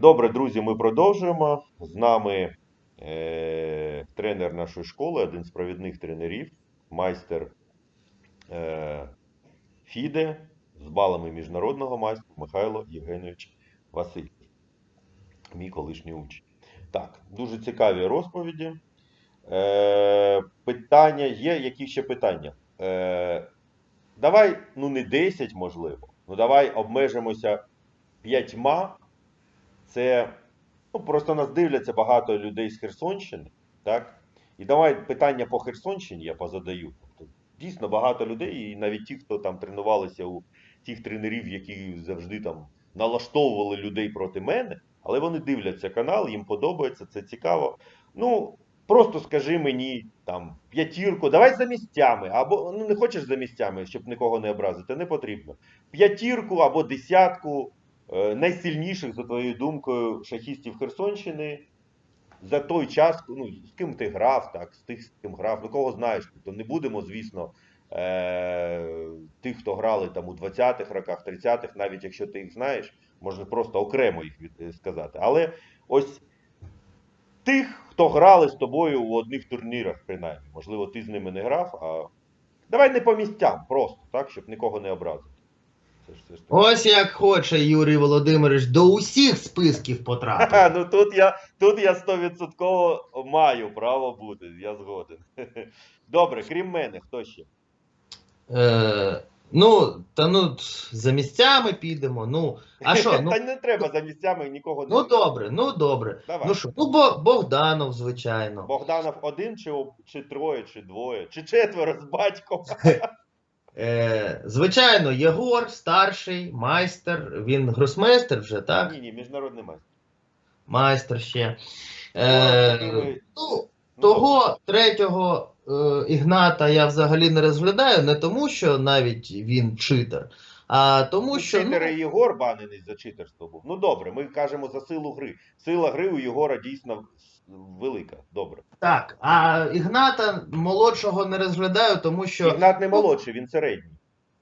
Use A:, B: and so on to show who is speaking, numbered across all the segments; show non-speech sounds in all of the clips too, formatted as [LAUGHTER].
A: Добре, друзі, ми продовжуємо. З нами е, тренер нашої школи, один з провідних тренерів, майстер е, Фіде з балами міжнародного майстра Михайло Євгенович Василь, мій колишній учень. Так, дуже цікаві розповіді. Е, питання є. Які ще питання? Е, давай, ну не 10, можливо. Ну давай обмежимося п'ятьма. Це ну, просто нас дивляться багато людей з Херсонщини, так? І давай питання по Херсонщині я позадаю. Тобто, дійсно багато людей, і навіть ті, хто там тренувалися у тих тренерів, які завжди там налаштовували людей проти мене, але вони дивляться канал, їм подобається, це цікаво. Ну, просто скажи мені там п'ятірку, давай за місцями, або ну не хочеш за місцями, щоб нікого не образити, не потрібно. П'ятірку або десятку найсильніших, за твоєю думкою, шахістів Херсонщини за той час, ну, з ким ти грав, так, з тих, з ким грав, ну кого знаєш. Тобто не будемо, звісно, е- тих, хто грали там у 20-х роках, 30-х, навіть якщо ти їх знаєш, можна просто окремо їх від, е, сказати. Але ось тих, хто грали з тобою у одних турнірах, принаймні. Можливо, ти з ними не грав, а. Давай не по місцям, просто, так, щоб нікого не образити. Це ж, це ж.
B: Ось як хоче Юрій Володимирович до усіх списків потрапити.
A: Ха, ну тут я, тут я 100% маю право бути, я згоден. [LAUGHS] Добре, крім мене, хто ще?
B: Е, ну, та ну за місцями підемо. Ну, а що? [LAUGHS] Ну,
A: Та не треба за місцями нікого не.
B: ну добре, ну добре.
A: Давай.
B: Ну що, ну Бо- Богданов, звичайно.
A: Богданов один, чи, об- чи троє, чи двоє, чи четверо з батьком. [LAUGHS]
B: Е, звичайно, Єгор, старший, майстер, він гросмейстер вже, так?
A: Ні, ні, міжнародний майстер.
B: Майстер ще.
A: Ну,
B: Е, ну,
A: Ну,
B: Того третього е, Ігната я взагалі не розглядаю, не тому, що навіть він читер, а тому,
A: Ну,
B: що.
A: Читер
B: Ну,
A: і Єгор банений за читерство був. Ну добре, ми кажемо за силу гри. Сила гри у Єгора дійсно велика. Добре.
B: так, а Ігната молодшого не розглядаю, тому що.
A: Ігнат не молодший, він середній.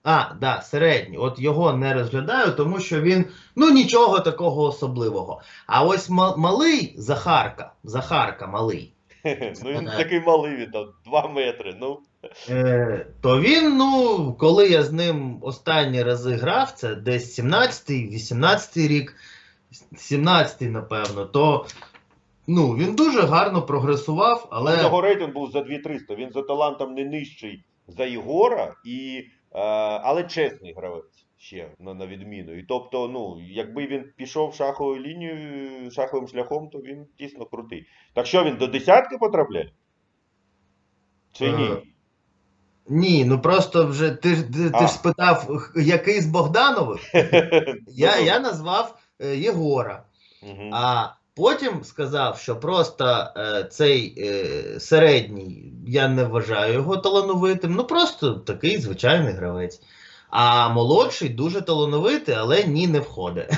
B: А, да, середній. От його не розглядаю, тому що він ну нічого такого особливого. А ось малий Захарка, Захарка малий. [LAUGHS]
A: Ну він такий малий, він там 2 метри. Ну.
B: Е, то він, ну, коли я з ним останні рази грав, це десь 17-й, 18-й рік, 17-й, напевно, то ну, він дуже гарно прогресував, але.
A: Його рейтинг був за 2300. Він за талантом не нижчий за Єгора, і, е, але чесний гравець ще на, на відміну. І тобто, ну, якби він пішов шаховою лінією, шаховим шляхом, то він дійсно крутий. Так що він до десятки потрапляє? Чи ні?
B: Е, Ні, ну просто вже ти, ти, ти ж спитав, який з Богданових? [LAUGHS] Я,
A: Ну,
B: я назвав е, Єгора.
A: мгм.
B: А потім сказав, що просто е, цей е, середній я не вважаю його талановитим. Ну просто такий звичайний гравець. А молодший дуже талановитий, але ні, не входить.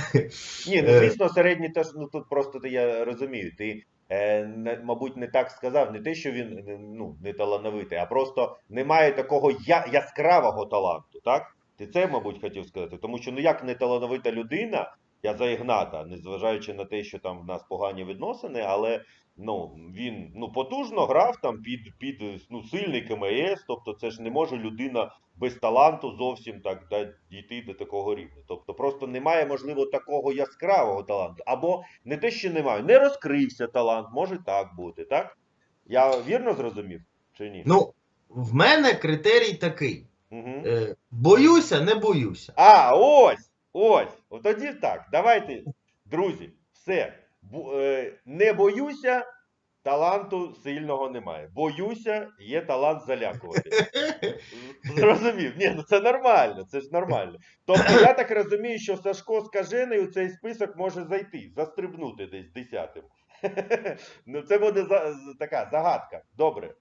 A: Ні, ну
B: Е.
A: звісно, середній теж, ну тут просто я розумію. Ти, е, не, мабуть, не так сказав, не те, що він не- ну, не талановитий, а просто немає такого я, яскравого таланту, так? Ти це, мабуть, хотів сказати. Тому що ну як не талановита людина, я за Ігната, незважаючи на те, що там в нас погані відносини, але ну, він ну, потужно грав там під, під ну, сильний КМС, тобто це ж не може людина без таланту зовсім так да, дійти до такого рівня. Тобто просто немає, можливо, такого яскравого таланту. Або не те, що немає, не розкрився талант, може так бути, так? Я вірно зрозумів чи ні?
B: Ну, в мене критерій такий:
A: Угу.
B: боюся, не боюся.
A: А, ось! Ось! От тоді так. Давайте, друзі, все. Е, не боюся, таланту сильного немає. Боюся, є талант залякувати. [LAUGHS] Зрозумів. Ні, ну це нормально, це ж нормально. Тобто я так розумію, що Сашко Скажений у цей список може зайти, застрибнути десь десятим. [LAUGHS] Ну, це буде за, така загадка. Добре.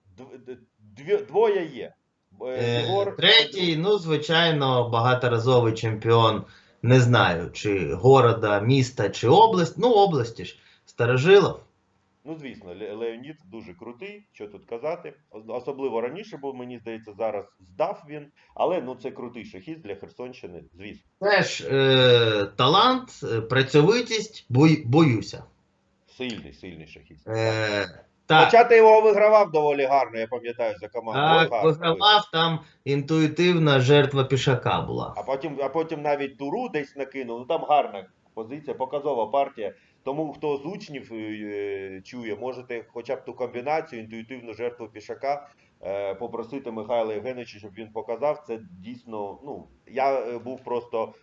A: Дві- двоє є. Е,
B: Е,
A: Єгор-
B: Третій, ну, звичайно, багаторазовий чемпіон. Не знаю, чи города, міста, чи область. Ну, області ж. Старожилов.
A: Ну, звісно, Ле- Леонід дуже крутий, що тут казати. Особливо раніше, бо мені здається, зараз здав він. Але ну це крутий шахіст для Херсонщини, звісно.
B: Теж е, талант, е, працьовитість, бой, боюся.
A: Сильний, сильний шахіст.
B: Е, так,
A: Хоча ти його вигравав доволі гарно, я пам'ятаю за команду.
B: Так
A: гарно
B: вигравав там інтуїтивна жертва пішака була.
A: А потім, а потім навіть туру десь накинув. Ну там гарна позиція, показова партія. Тому хто з учнів е, чує, можете хоча б ту комбінацію, інтуїтивну жертву пішака е, попросити Михайла Євгеновича, щоб він показав. Це дійсно. Ну я е, був просто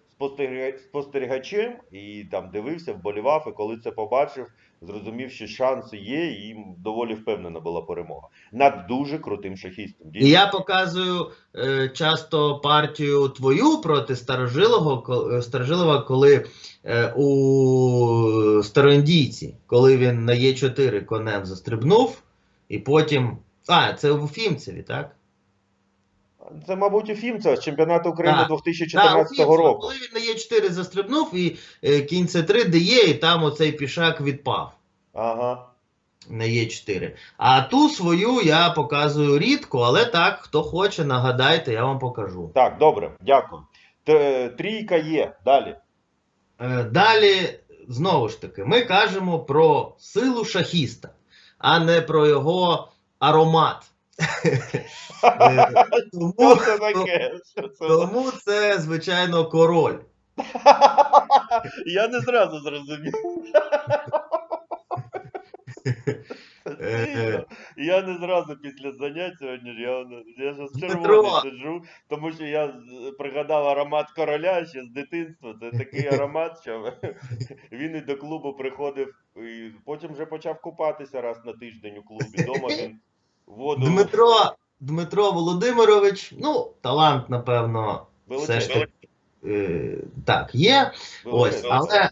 A: спостерігачем і там дивився, вболівав. І коли це побачив, зрозумів, що шанси є, і доволі впевнена була перемога над дуже крутим шахістом.
B: І я показую е, часто партію твою проти старожилого, старожилова, коли е, у староіндійці, коли він на Е4 конем застрибнув, і потім. А, це у Фімцеві, так?
A: Це, мабуть, у Фімцева з чемпіонату України
B: Так.
A: 2014
B: Так,
A: року.
B: Коли він на Е4 застрибнув, і е, кінь С3 дає, і там оцей пішак відпав
A: Ага.
B: на Е4. А ту свою я показую рідко, але так, хто хоче, нагадайте, я вам покажу.
A: Так, добре, дякую. Т- Трійка є. Далі.
B: Е, Далі, знову ж таки, ми кажемо про силу шахіста, а не про його аромат. Тому,
A: це таке?
B: Тому це, звичайно, король.
A: Я не зразу зрозумів.
B: Е.
A: Я не зразу після занять сьогодні. Я, я ж червоний сиджу, тому що я пригадав аромат короля ще з дитинства. Це такий аромат, що [LAUGHS] він і до клубу приходив, і потім вже почав купатися раз на тиждень у клубі. Дома він воду
B: Дмитро, Дмитро Володимирович, ну, талант, напевно, все ж таки. е, Так, є.
A: величезний.
B: але-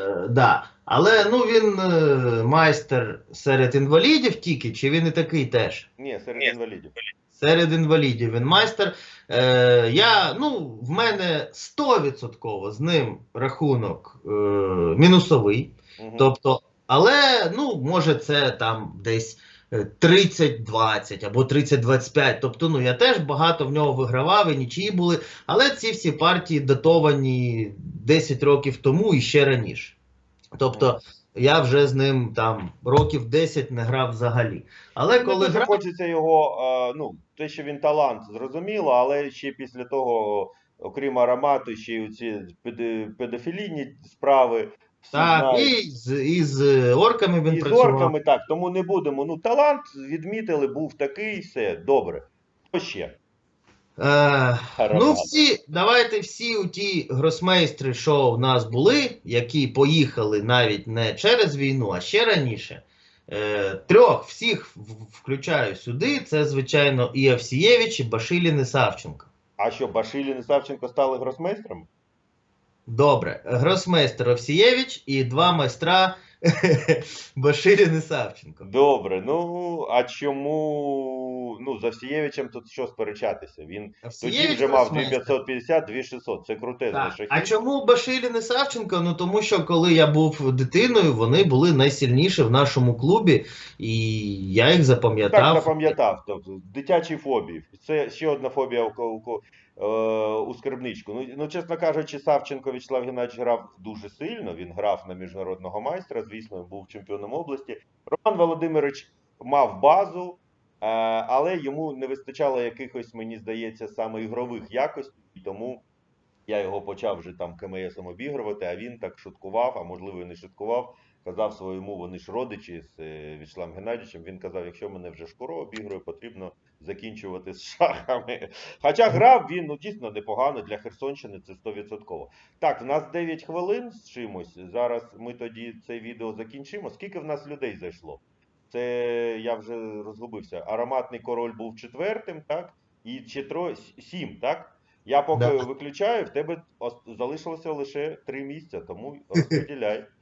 B: Е, да. Але ну він е, майстер серед інвалідів тільки, чи він і такий теж?
A: Ні, серед
C: Ні.
A: інвалідів.
B: Серед інвалідів він майстер. Е, я, ну, в мене 100% з ним рахунок е, мінусовий.
A: Мгм.
B: Тобто, але ну, може це там десь 30-20 або 30-25. Тобто, ну я теж багато в нього вигравав і нічиї були. Але ці всі партії датовані 10 років тому і ще раніше. Тобто, я вже з ним там років 10 не грав взагалі. Але коли грав,
A: хочеться його, е, ну, те, що він талант, зрозуміло, але ще після того, окрім аромату, ще й педи- педофілійні справи.
B: Так, і з, і з орками він
A: І з
B: працював.
A: орками так, тому не будемо. Ну, талант відмітили, був такий, все, добре. Хто ще?
B: Е, Ну, всі, давайте всі у ті гросмейстри, що в нас були, які поїхали навіть не через війну, а ще раніше. Е, трьох всіх в- включаю сюди. Це, звичайно, і Овсієвич, і Башилін, і Савченко.
A: А що, Башилін і Савченко стали гросмейстрами?
B: Добре, гросмейстер Овсієвич і два майстра [LAUGHS] Башилін і Савченко.
A: Добре, ну а чому ну за Всієвичем тут що сперечатися? Він тоді вже мав 2550, 2600. Це шахіст.
B: А чому Башилін і Савченко? Ну тому що коли я був дитиною, вони були найсильніші в нашому клубі, і я їх запам'ятав.
A: Так запам'ятав. Тобто, дитячі фобії. Це ще одна фобія у, е, у скарбничку. Ну, ну, чесно кажучи, Савченко Вячеслав Геннадійович грав дуже сильно. Він грав на міжнародного майстра, звісно, був чемпіоном області. Роман Володимирович мав базу, е, але йому не вистачало якихось, мені здається, саме ігрових якостей, тому я його почав вже там КМСом обігрувати, а він так шуткував, а можливо і не шуткував. Казав своєму, вони ж родичі з е, Вячеславом Геннадійовичем. Він казав, якщо мене вже шкуро обігрує, потрібно закінчувати з шахами. [LAUGHS] Хоча грав він ну дійсно непогано для Херсонщини, це 100%. Так, в нас 9 хвилин з чимось. Зараз ми тоді це відео закінчимо. Скільки в нас людей зайшло? Це я вже розгубився. Ароматний король був четвертим, так? І ще троє сім, так? Я поки
B: Да.
A: виключаю, в тебе залишилося лише три місця, тому розподіляй.